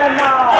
হবে না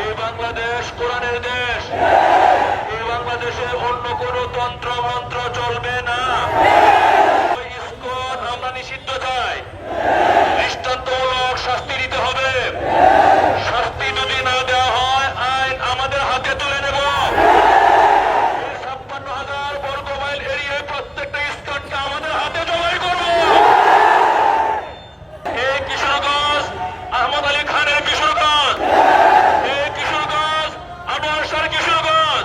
এই বাংলাদেশ কোরআনের দেশ এই বাংলাদেশে অন্য কোন তন্ত্র মন্ত্র চলবে না ওই ইস্কন আমরা নিষিদ্ধ চাই দৃষ্টান্তমূলক শাস্তি দিতে হবে শাস্তি যদি না দেওয়া হয় আইন আমাদের হাতে তুলে নেব এই ছাপ্পান্ন হাজার বর্গ মাইল এরিয়ায় প্রত্যেকটা ইস্কনকে আমাদের হাতে জবাই করব এই কিশোরগঞ্জ আহমদ আলী খানের কিশোরগঞ্জ এই কিশোরগঞ্জ আনোয়ার শাহ কিশোরগঞ্জ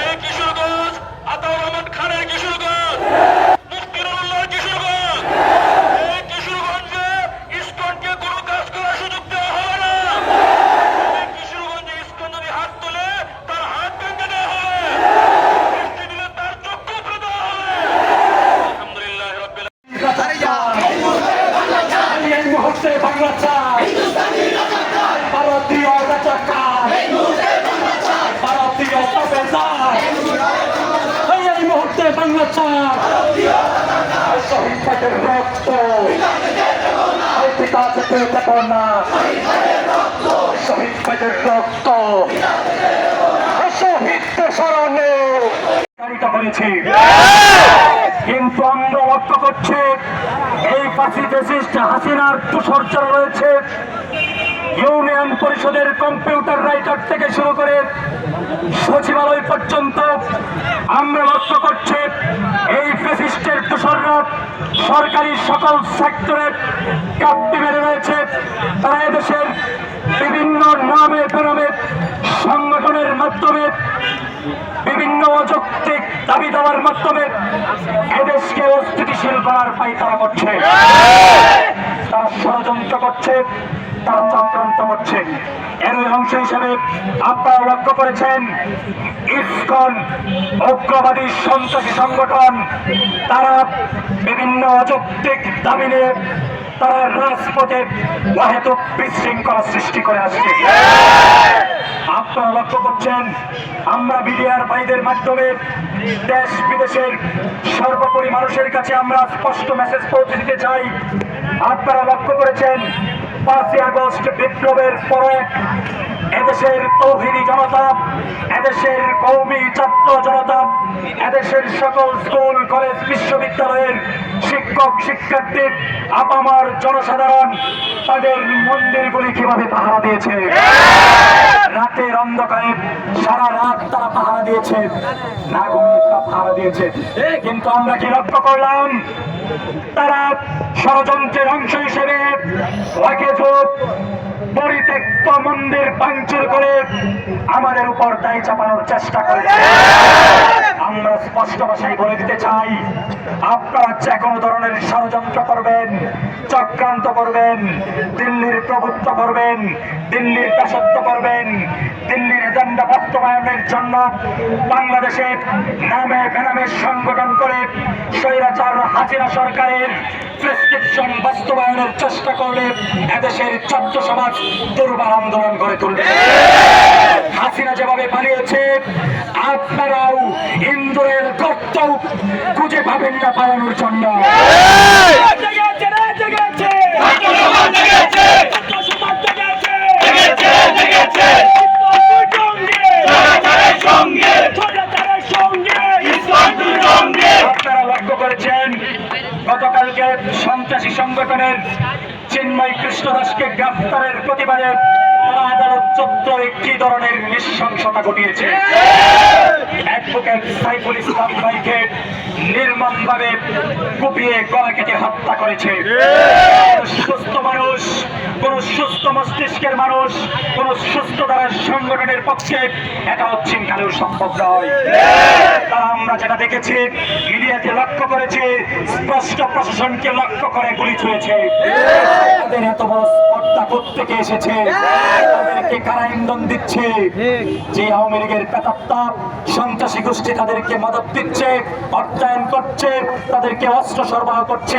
এই কিশোরগঞ্জ আতাউর রহমান খানের কিশোরগঞ্জ মুফতিরুল্লাহ কিশোরগঞ্জ এই কিশোরগঞ্জে ইস্কনকে কোনো কাজ করার সুযোগ দেওয়া হবে না এই কিশোরগঞ্জে ইস্কন যদি হাত তোলে তার হাত ভেঙে দেওয়া হবে দৃষ্টি দিলে তার চক্ষু ফেলে দেওয়া হবে আলহামদুলিল্লাহ রব্বিল মুহূর্তে বাংলা চাই। ভারতীয় ভারতীয় এই মুহূর্তে বাংলা ভাইয়ের রক্ত। পিতা যেতে দেব না শহীদ ভাইয়ের রক্ত শহীদ স্মরণে। করেছি কিন্তু আমরা লক্ষ্য করছি। এই পাশি ফেসিস্ট হাসিনার তুষরচর রয়েছে। ইউনিয়ন পরিষদের কম্পিউটার রাইটার থেকে শুরু করে সচিবালয় পর্যন্ত আমরা লক্ষ্য করছি, এই ফেসিস্টের তুষররা সরকারি সকল সেক্টরের কাপ্তি মেরে রয়েছে। তারা এদেশের বিভিন্ন নামে বেনামে সংগঠনের মাধ্যমে বিভিন্ন অযৌক্তিক দাবি দেওয়ার মাধ্যমে এদেশকে অস্থিতিশীল করার পাইতারা করছে। তারা ষড়যন্ত্র করছে, তারা চক্রান্ত করছে। এর অংশ হিসেবে আপনারা লক্ষ্য করেছেন, ইসকন উগ্রবাদী সন্ত্রাসী সংগঠন, তারা বিভিন্ন অযৌক্তিক দাবি নিয়ে তারা রাজপথে অহেতুক বিশৃঙ্খলা সৃষ্টি করে আসছে। আপনারা লক্ষ্য করছেন, আমরা বিডিআর ভাইদের মাধ্যমে দেশ বিদেশের সর্বোপরি মানুষের কাছে আমরা স্পষ্ট মেসেজ পৌঁছে দিতে চাই। আপনারা লক্ষ্য করেছেন, পাঁচই আগস্ট বিপ্লবের পরে এদেশের তৌহিদি জনতা, এদেশের কৌমি ছাত্র জনতা, এদেশের সকল স্কুল, কলেজ, বিশ্ববিদ্যালয়ের শিক্ষক শিক্ষার্থী আপামার জনসাধারণ তাদের মন্দিরগুলি কীভাবে পাহারা দিয়েছে? রাতের অন্ধকারে সারা রাত তারা পাহারা দিয়েছে। পাহারা দিয়েছে। কিন্তু আমরা কি লক্ষ্য করলাম? তারা ষড়যন্ত্রের অংশ হিসেবে পরিত্যক্ত মন্দির ভাঙচুর করে আমাদের উপর দায় চাপানোর চেষ্টা করেছে। আমরা স্পষ্ট ভাষায় বলে দিতে চাই, আপনারা যে কোনো ধরনের ষড়যন্ত্র করবেন, চক্রান্ত করবেন, দিল্লির প্রভুত্ব করবেন, দিল্লির দাসত্ব করবেন, দিল্লির এজেন্ডা বাস্তবায়নের জন্য বাংলাদেশে নামে বেনামে সংগঠন করে স্বৈরাচার হাজিরা সরকারের প্রেসক্রিপশন বাস্তবায়নের চেষ্টা করলে এদেশের ছাত্র সমাজ দুর্বার আন্দোলন করে তুলবে। হাসিনা যেভাবে পালিয়েছে আপনারাও ইন্দোরের গর্ত খুঁজে পাবেন না পালানোর জন্য। সংগঠনের চিন্ময় কৃষ্ণ দাসকে গ্রেফতারের প্রতিবাদে তারা আদালত কি ধরনের নৃশংসতা ঘটিয়েছে। অ্যাডভোকেট সাইফুল ইসলাম ভাইকে কুপিয়ে গলা হত্যা করেছে। সুস্থ মানুষ, কোন সুস্থ মস্তিষ্কের মানুষ, কোন সুস্থ সংগঠনের পক্ষে এটা অচ্ছিনকালেও সম্ভব নয়। তারা আমরা যেটা দেখেছি, মিডিয়াতে লক্ষ্য করেছি, স্পষ্ট প্রশাসনকে লক্ষ্য করে গুলি ছুঁয়েছে। তাদের এত বড় স্পর্ধা থেকে এসেছে? তাদেরকে দিচ্ছে যে আওয়ামী লীগের সন্ত্রাসী গোষ্ঠী তাদেরকে দিচ্ছে, অর্থায়ন করছে, তাদেরকে অস্ত্র সরবরাহ করছে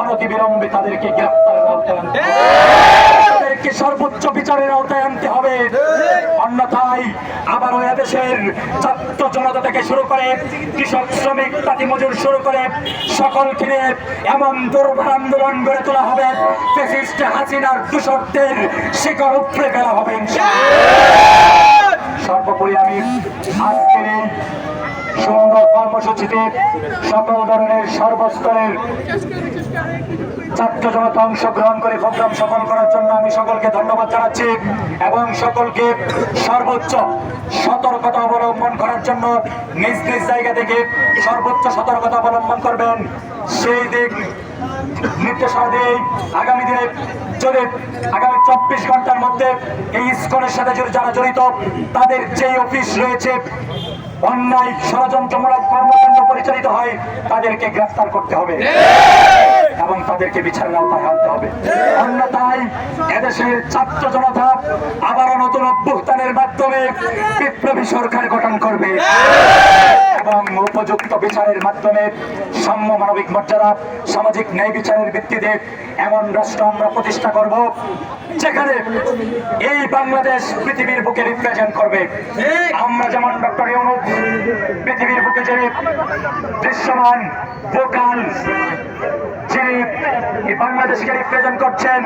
অনতি বিলম্বে তাদেরকে গ্রেফতার হবে। তাদেরকে সর্বোচ্চ বিচারের আওতায় আনতে হবে। অন্যথায় আবারও এদেশের ছাত্র জনতা থেকে শুরু করে কৃষক শ্রমিক, তাঁতি মজুর শুরু করে সকলকে নিয়ে এমন দুর্বার আন্দোলন গড়ে তোলা হবে হাসিনার দূষকদের শিকড় উপড়ে ফেলা হবে সর্বোপরি আমি আজকের সুন্দর কর্মসূচিতে সকল ধরনের সর্বস্তরের ছাত্র জনতা অংশগ্রহণ করে প্রোগ্রাম সফল করার জন্য আমি সকলকে ধন্যবাদ জানাচ্ছি এবং সকলকে সর্বোচ্চ সতর্কতা অবলম্বন করার জন্য নিজ নিজ জায়গা থেকে সর্বোচ্চ সতর্কতা অবলম্বন করবেন। সেই দিক নির্দেশনা দিয়ে আগামী দিনে যদি আগামী চব্বিশ ঘণ্টার মধ্যে এই ইস্কনের সাথে যদি যারা জড়িত, তাদের যে অফিস রয়েছে, অন্যায় ষড়যন্ত্রমূলক কর্মকাণ্ড পরিচালিত হয়, তাদেরকে গ্রেফতার করতে হবে। বিছানা বিচারের আওতায় আনতে হবে। অন্যথায় এদেশের ছাত্র জনতা আবারও নতুন অভ্যুত্থানের মাধ্যমে বিপ্লবী সরকার গঠন করবে। এবং উপযুক্ত বিচারের মাধ্যমে সাম্য মানবিক মর্যাদা সামাজিক ন্যায় বিচারের ভিত্তিতে এমন রাষ্ট্র আমরা প্রতিষ্ঠা করব যেখানে এই বাংলাদেশ পৃথিবীর বুকে রিপ্রেজেন্ট করবে। আমরা যেমন ডক্টর ইউনুস পৃথিবীর বুকে যে দৃশ্যমান ভোকাল যিনি এই বাংলাদেশকে রিপ্রেজেন্ট করছেন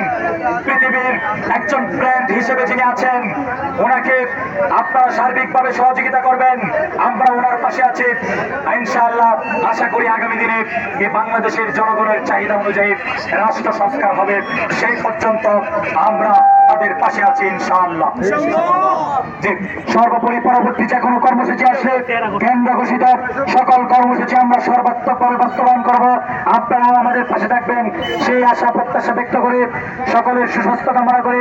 পৃথিবীর একজন ব্র্যান্ড হিসেবে যিনি আছেন ওনাকে আপনারা সার্বিকভাবে সহযোগিতা করবেন আমরা ওনার পাশে আছে। ইনশাআল্লাহ আশা করি আগামী দিনে এই বাংলাদেশের জনগণের চাহিদা অনুযায়ী রাষ্ট্র সংস্কার হবে। সেই পর্যন্ত আমরা তাদের পাশে আছি ইনশাআল্লাহ। যে সর্বোপরি পরবর্তী যে কোনো কর্মসূচি আসলে কেন্দ্র ঘোষিত। সকল কর্মসূচি আমরা সর্বাত্মকভাবে বাস্তবায়ন করব। আপনারাও আমাদের পাশে থাকবেন। সেই আশা প্রত্যাশা ব্যক্ত করে সকলের সুস্বাস্থ্য কামনা করে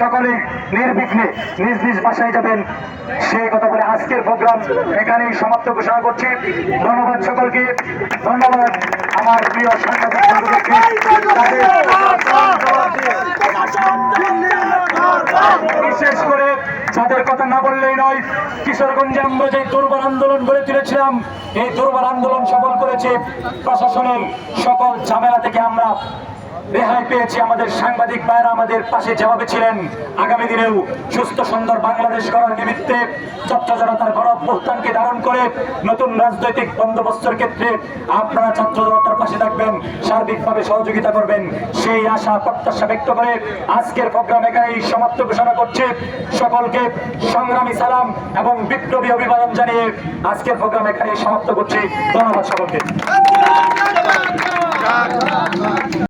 সকলে নির্বিঘ্নে নিজ নিজ বাসায় যাবেন। সেই কথা বলে আজকের প্রোগ্রাম এখানেই সমাপ্ত ঘোষণা করছি। ধন্যবাদ সকলকে। ধন্যবাদ। আমার প্রিয় বিশেষ করে যাদের কথা না বললেই নয় কিশোরগঞ্জে আমরা যে দুর্বার আন্দোলন গড়ে তুলেছিলাম এই দুর্বার আন্দোলন সফল করেছে প্রশাসনের সকল ঝামেলা থেকে আমরা রেহাই পেয়েছি আমাদের সাংবাদিক ভাইরা আমাদের পাশে যেভাবে ছিলেন। আগামী দিনেও সুস্থ সুন্দর বাংলাদেশ গড়ার নিমিত্তে ছাত্র জনতার গণ অভ্যুত্থানকে ধারণ করে নতুন রাজনৈতিক বন্দোবস্তের ক্ষেত্রে আপনারা ছাত্র জনতার পাশে থাকবেন, সার্বিকভাবে সহযোগিতা করবেন। সেই আশা, প্রত্যাশা ব্যক্ত করে আজকের প্রোগ্রাম এখানেই সমাপ্ত ঘোষণা করছে। সকলকে সংগ্রামী সালাম এবং বিপ্লবী অভিবাদন জানিয়ে আজকের প্রোগ্রাম এখানেই সমাপ্ত করছি। ধন্যবাদ সকলকে।